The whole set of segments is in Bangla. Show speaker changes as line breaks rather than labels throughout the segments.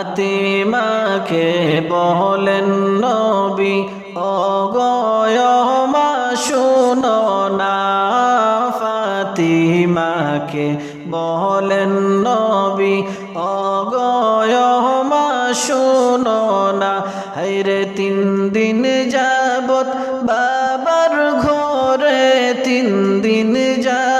ফাতিমাকে বলেন, নবী অগয় মা শুনো না। ফাতিমাকে বলেন, নবী অগয় মা শুনো না। হাইরে তিন দিন যাবত বাবার ঘরে তিন দিন যাবত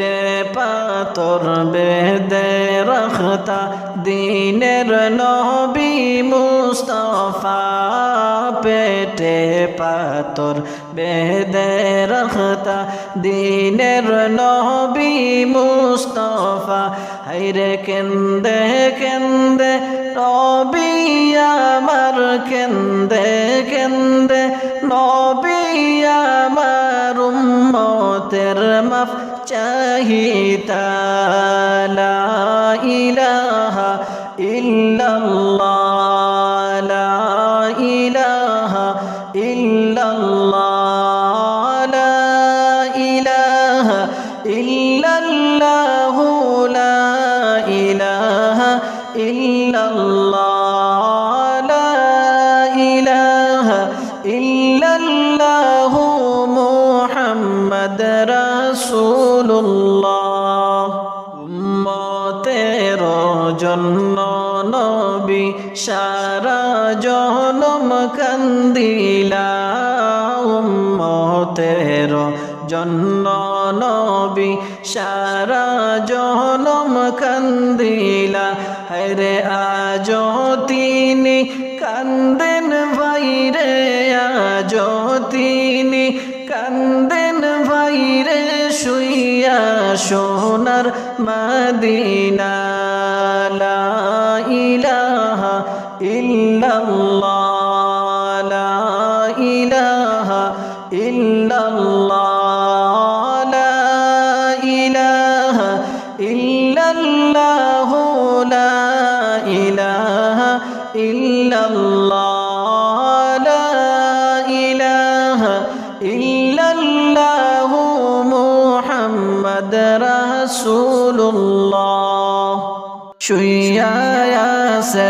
পেটে পাতর বেদে রখতা দিনের নবী মুস্তফা, পেটে পাতর বেদে রখতা দিনের নবী মুস্তফা। হাইরে কেন্দে কেন্দে নবী আমার, কেন্দে কেন্দে নবী আমার উম্মতের মাফ। চাহিতা লা ইলাহা ইল্লাল্লাহ লা ইলাহা ইল্লাল্লাহ লা ইলাহা ইল্লাল্লাহ লা ইলাহা ইল্লাল্লাহ উম্মতের জন্য নবী, সারা জনম কান্দিলা উম্মতের জন্য নবী, সারা জনম কান্দিলা। হরে আজ তিনি কান্দেন ভাইরে সোনার মদিনা লা ইলাহা ইল্লাল্লাহ লা ইলাহা ইল্লাল্লাহ লা ইলাহা ইল্লাল্লাহ লা ইলাহা শুইয়াছেন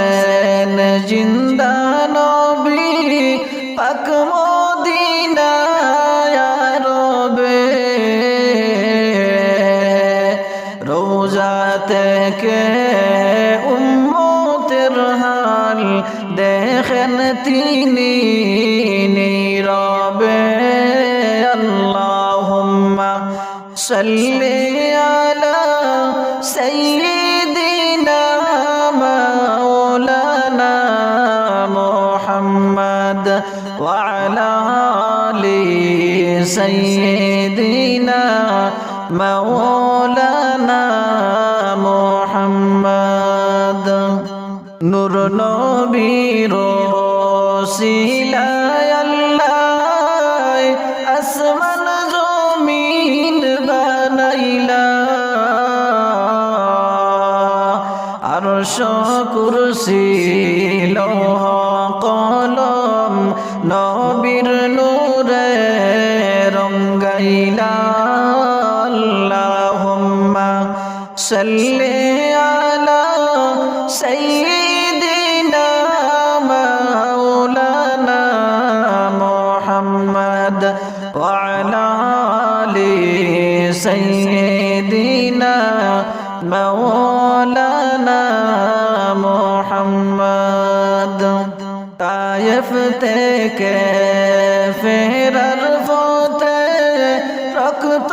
জিন্দা নবী পাক মদিনায় রবে। রোজা থেকে উম্মতের হাল দেখেন তিনি নীরবে। আল্লাহুম্মা সাল্লি وعلى آل سيدنا مولانا محمد. نور نبي رسول সাল্লি আলা সাইয়্যিদিনা মাওলানা মুহাম্মদ ওয়া وعلى آل سيدنا مولانا محمد তায়েফ থেকে ফেরার পথে রক্ত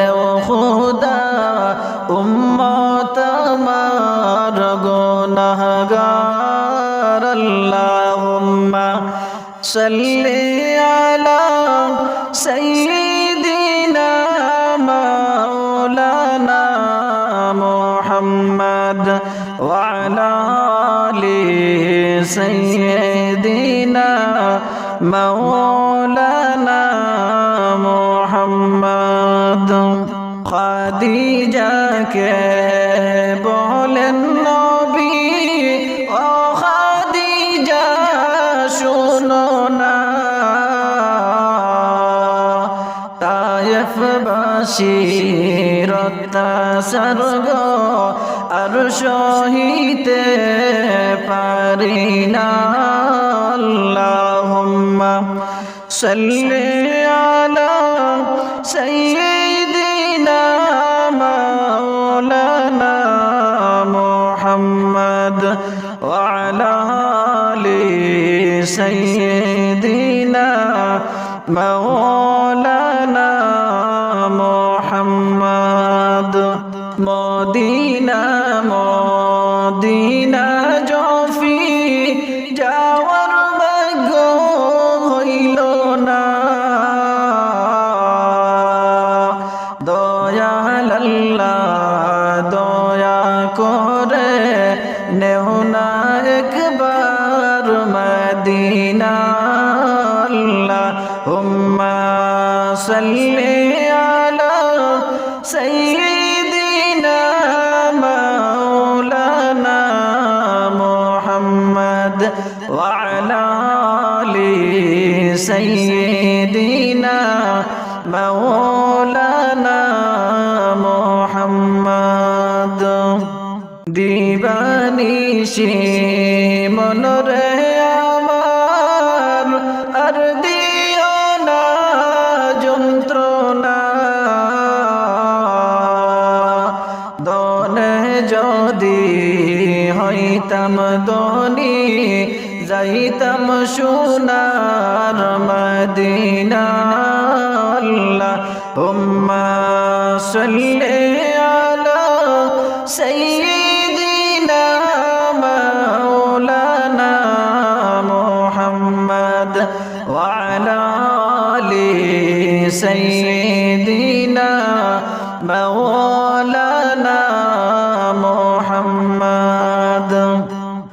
দেও খুদা উম্মত আমার গুনাহগার আল্লাহুম্মা সাল্লি আলা সাইয়্যিদিনা মাওলানা মুহাম্মদ ওয়া আলা আলি সাইয়্যিদিনা মাওলানা খাদিজাকে বলেন নবী, ও খাদিজা, শুনো না। তায়েফবাসীর অত্যাচার আর সহিতে পারি না। আল্লাহুম্মা সাল্লি আলা সাইয়্যিদিনা সাইয়্যিদিনা মাওলানা মুহাম্মদ মদিনা মদিনা জফি যাওয়ার ভাগ্য হইল না দয়াল আল্লাহ, দয়া করে নেও না একবার। মদিনা আল্লাহ হুম্মা সাল্লি আলা সাইয়্যিদিনা মাওলানা মুহাম্মদ ওয়া আলা আলি সাইয়্যিদিনা মাওলানা মুহাম্মদ দিবানিশি মনরে হইতাম দনি যাইতাম সোনার মদিনা আল্লাহ। হুম্মা সাল্লি আলা সাইয়্যিদিনা মাওলানা মুহাম্মদ ওয়া আলা আলি সাইয়্যিদিনা